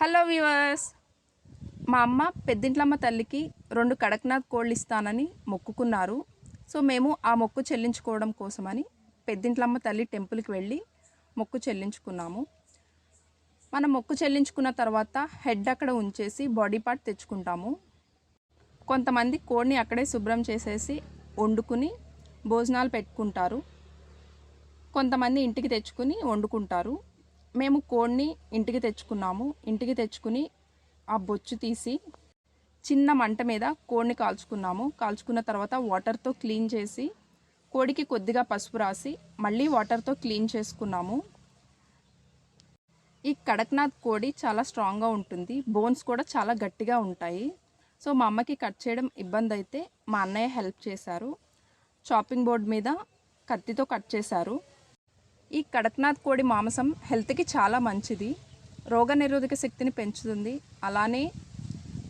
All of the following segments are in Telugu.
Hello viewers. మా అమ్మ పెద్దింట్లమ్మ తల్లికి రెండు కడక్నాథ్ కోళ్ళు ఇస్తానని మొక్కుకున్నారు. సో మేము ఆ మొక్కు చెల్లించుకోవడం కోసమని పెద్దింట్లమ్మ తల్లి టెంపుల్కి వెళ్ళి మొక్కు చెల్లించుకున్నాము. మనం మొక్కు చెల్లించుకున్న తర్వాత హెడ్ అక్కడ ఉంచేసి బాడీ పార్ట్ తెచ్చుకుంటాము. కొంతమంది కోడిని అక్కడే శుభ్రం చేసేసి వండుకుని భోజనాలు పెట్టుకుంటారు. కొంతమంది ఇంటికి తెచ్చుకుని వండుకుంటారు. మేము కోడిని ఇంటికి తెచ్చుకున్నాము. ఇంటికి తెచ్చుకుని ఆ బొచ్చు తీసి చిన్న మంట మీద కోడిని కాల్చుకున్నాము. కాల్చుకున్న తర్వాత వాటర్తో క్లీన్ చేసి కోడికి కొద్దిగా పసుపు రాసి మళ్ళీ వాటర్తో క్లీన్ చేసుకున్నాము. ఈ కడక్నాథ్ కోడి చాలా స్ట్రాంగ్గా ఉంటుంది. బోన్స్ కూడా చాలా గట్టిగా ఉంటాయి. సో మా అమ్మకి కట్ చేయడం ఇబ్బంది అయితే మా అన్నయ్య హెల్ప్ చేశారు. చాపింగ్ బోర్డ్ మీద కత్తితో కట్ చేశారు. ఈ కడక్నాథ్ కోడి మాంసం హెల్త్కి చాలా మంచిది. రోగనిరోధక శక్తిని పెంచుతుంది. అలానే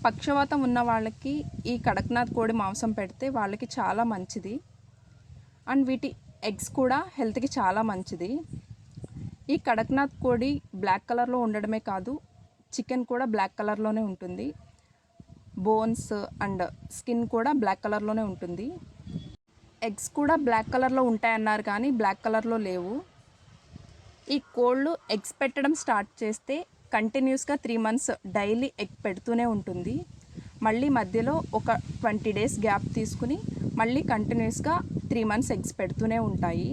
పక్షవాతం ఉన్న వాళ్ళకి ఈ కడక్నాథ్ కోడి మాంసం పెడితే వాళ్ళకి చాలా మంచిది. అండ్ వీటి ఎగ్స్ కూడా హెల్త్కి చాలా మంచిది. ఈ కడక్నాథ్ కోడి బ్లాక్ కలర్లో ఉండడమే కాదు చికెన్ కూడా బ్లాక్ కలర్లోనే ఉంటుంది. బోన్స్ అండ్ స్కిన్ కూడా బ్లాక్ కలర్లోనే ఉంటుంది. ఎగ్స్ కూడా బ్లాక్ కలర్లో ఉంటాయన్నారు కానీ బ్లాక్ కలర్లో లేవు. ఈ కోళ్ళు ఎగ్స్ పెట్టడం స్టార్ట్ చేస్తే కంటిన్యూస్గా త్రీ మంత్స్ డైలీ ఎగ్ పెడుతూనే ఉంటుంది. మళ్ళీ మధ్యలో ఒక ట్వంటీ డేస్ గ్యాప్ తీసుకుని మళ్ళీ కంటిన్యూస్గా త్రీ మంత్స్ ఎగ్స్ పెడుతూనే ఉంటాయి.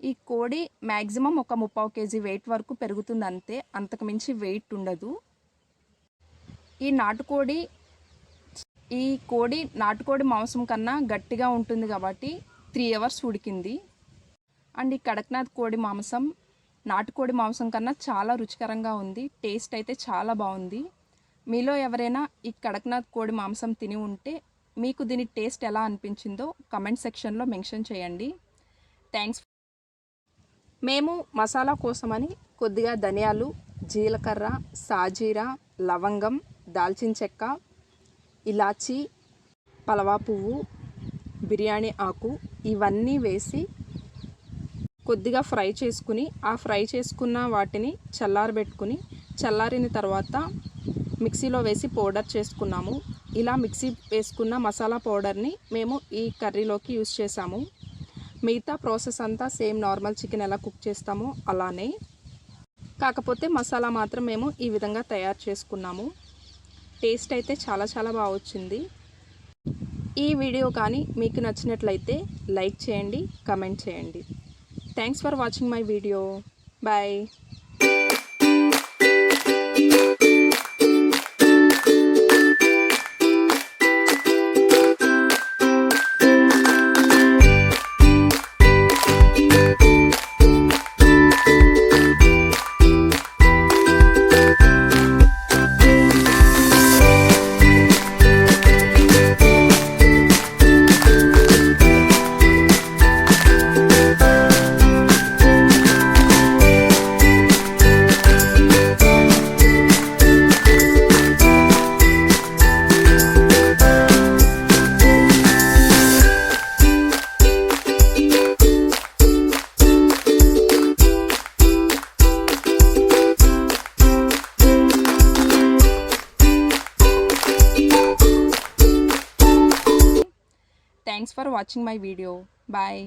ఈ కోడి మ్యాక్సిమం ఒక ముప్పావు కేజీ వెయిట్ వరకు పెరుగుతుంది అంతే అంతకుమించి వెయిట్ ఉండదు. ఈ నాటుకోడి ఈ కోడి నాటుకోడి మాంసం కన్నా గట్టిగా ఉంటుంది కాబట్టి త్రీ అవర్స్ ఉడికింది. అండ్ ఈ కడక్నాథ్ కోడి మాంసం నాటుకోడి మాంసం కన్నా చాలా రుచికరంగా ఉంది. టేస్ట్ అయితే చాలా బాగుంది. మీలో ఎవరైనా ఈ కడక్నాథ్ కోడి మాంసం తిని ఉంటే మీకు దీని టేస్ట్ ఎలా అనిపించిందో కమెంట్ సెక్షన్లో మెన్షన్ చేయండి. థ్యాంక్స్. మేము మసాలా కోసమని కొద్దిగా ధనియాలు జీలకర్ర సాజీరా లవంగం దాల్చిన చెక్క ఇలాచి పలవా పువ్వు బిర్యానీ ఆకు ఇవన్నీ వేసి కొద్దిగా ఫ్రై చేసుకుని ఆ ఫ్రై చేసుకున్న వాటిని చల్లారబెట్టుకుని చల్లారిన తర్వాత మిక్సీలో వేసి పౌడర్ చేసుకున్నాము. ఇలా మిక్సీ వేసుకున్న మసాలా పౌడర్ని మేము ఈ కర్రీలోకి యూస్ చేసాము మిగతా ప్రాసెస్ అంతా సేమ్ నార్మల్ చికెన్ ఎలా కుక్ చేస్తామో అలానే. కాకపోతే మసాలా మాత్రం మేము ఈ విధంగా తయారు చేసుకున్నాము. టేస్ట్ అయితే చాలా చాలా బాగా వచ్చింది. ఈ వీడియో కానీ మీకు నచ్చినట్లయితే లైక్ చేయండి కమెంట్ చేయండి. Thanks for watching my video bye thanks for watching my video bye